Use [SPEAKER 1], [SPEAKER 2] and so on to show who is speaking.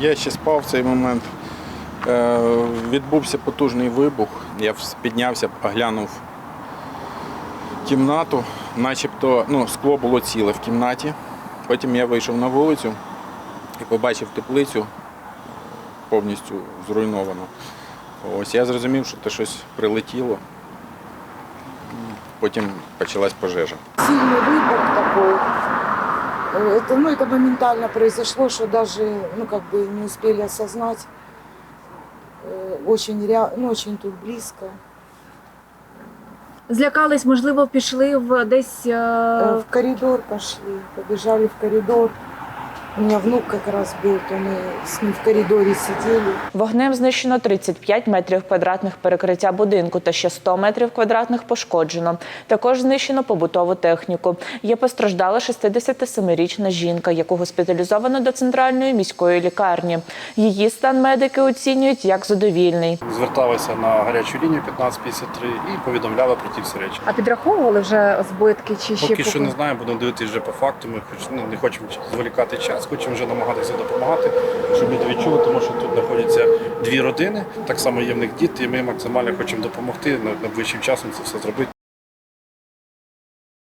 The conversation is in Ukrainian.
[SPEAKER 1] Я ще спав в цей момент. Е, Відбувся потужний вибух. Я піднявся, оглянув кімнату, начебто ну, скло було ціле в кімнаті. Потім я вийшов на вулицю і побачив теплицю повністю зруйновану. Ось я зрозумів, що це щось прилетіло. Потім почалась пожежа.
[SPEAKER 2] сильный выбух такой. Э, Это, ну, это моментально произошло, что даже, ну, как бы не успели осознать. Э, Очень, ре... ну, очень тут близко.
[SPEAKER 3] Злякались, можливо, пішли в десь. е,
[SPEAKER 2] Э, В коридор пошли, побежали в коридор. У меня внук как раз был, то мы с ним в коридоре сидели.
[SPEAKER 4] Вогнем знищено 35 метрів квадратних перекриття будинку та ще 100 метрів квадратних пошкоджено. Також знищено побутову техніку. Є постраждала 67-річна жінка, яку госпіталізовано до центральної міської лікарні. Її стан медики оцінюють як задовільний.
[SPEAKER 5] зверталися на гарячу лінію 1553 і повідомляли про ті всі речі.
[SPEAKER 3] А підраховували вже збитки чи ще
[SPEAKER 5] Поки що не знаємо, будемо дивитися вже по факту. Ми хоч ну, не хочемо зволікати час, хочемо вже намагатися допомагати, щоб люди відчули, тому що тут знаходяться дві родини. Так само є в них діти, і ми максимально хочемо допомогти на найближчим часом це все зробити.